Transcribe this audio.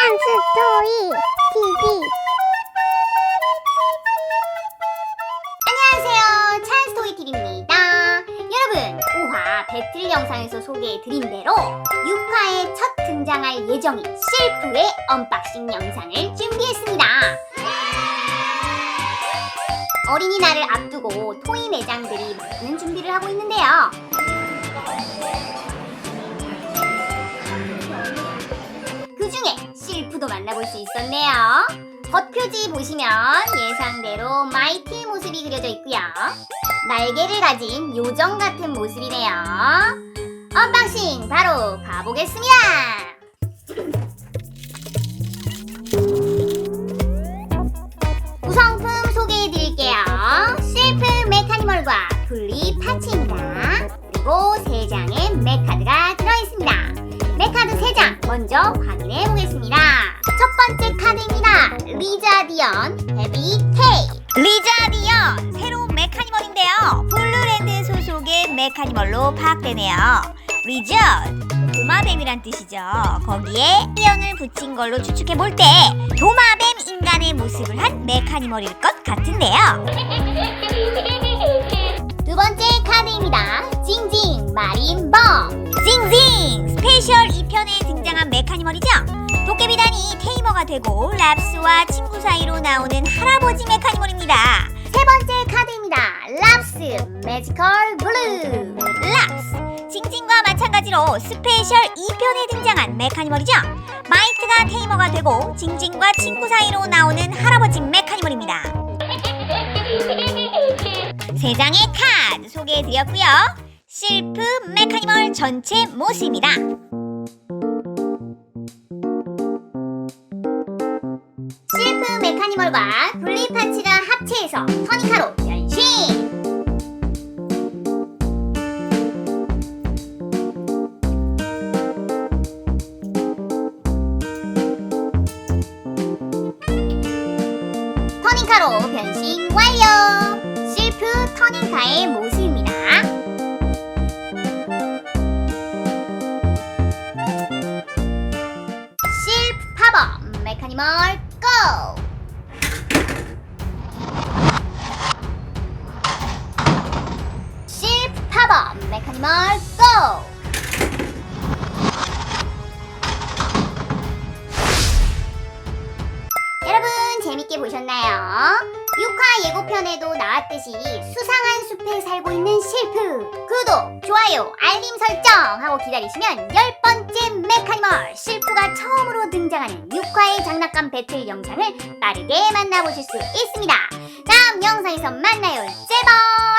짱스 스토리 TV 안녕하세요. 찬스토이 TV입니다. 여러분, 5화 배틀 영상에서 소개해드린 대로 6화에 첫 등장할 예정인 실프의 언박싱 영상을 준비했습니다. 어린이날을 앞두고 토이 매장들이 많은 준비를 하고 있는데요. 실프도 만나볼 수 있었네요. 겉표지 보시면 예상대로 마이티의 모습이 그려져 있고요. 날개를 가진 요정 같은 모습이네요. 언박싱 바로 가보겠습니다. 구성품 소개해드릴게요. 실프 메카니멀과 분리 파츠입니다. 그리고 3장의 메카드가 들어있습니다. 메카드 3장 먼저 확인해 보겠습니다. 첫 번째 카드입니다. 리자디언 헤비 테이. 리자디언 새로운 메카니멀인데요. 블루랜드 소속의 메카니멀로 파악되네요. 리전 도마뱀이란 뜻이죠. 거기에 이언을 붙인 걸로 추측해 볼 때 도마뱀 인간의 모습을 한 메카니멀일 것 같은데요. 두 번째 카드입니다. 징징 마린범. 스페셜 2편에 등장한 메카니멀이죠. 도깨비단이 테이머가 되고 랍스와 친구 사이로 나오는 할아버지 메카니멀입니다. 세 번째 카드입니다. 랍스 매지컬 블루. 랍스 징징과 마찬가지로 스페셜 2편에 등장한 메카니멀이죠 마이트가 테이머가 되고 징징과 친구 사이로 나오는 할아버지 메카니멀입니다 세 장의 카드 소개해드렸고요 실프 메카니멀 전체 모습입니다 실프 메카니멀과 분리 파츠가 합체해서 터니카로 변신. 터닝카로 변신 완료! 실프 터닝카의 모습 메카니멀 고! 실프 파버 메카니멀 고! 재밌게 보셨나요? 6화 예고편에도 나왔듯이 수상한 숲에 살고 있는 실프 구독, 좋아요, 알림 설정 하고 기다리시면 10번째 메카니멀 실프가 처음으로 등장하는 6화의 장난감 배틀 영상을 빠르게 만나보실 수 있습니다. 다음 영상에서 만나요. 제발!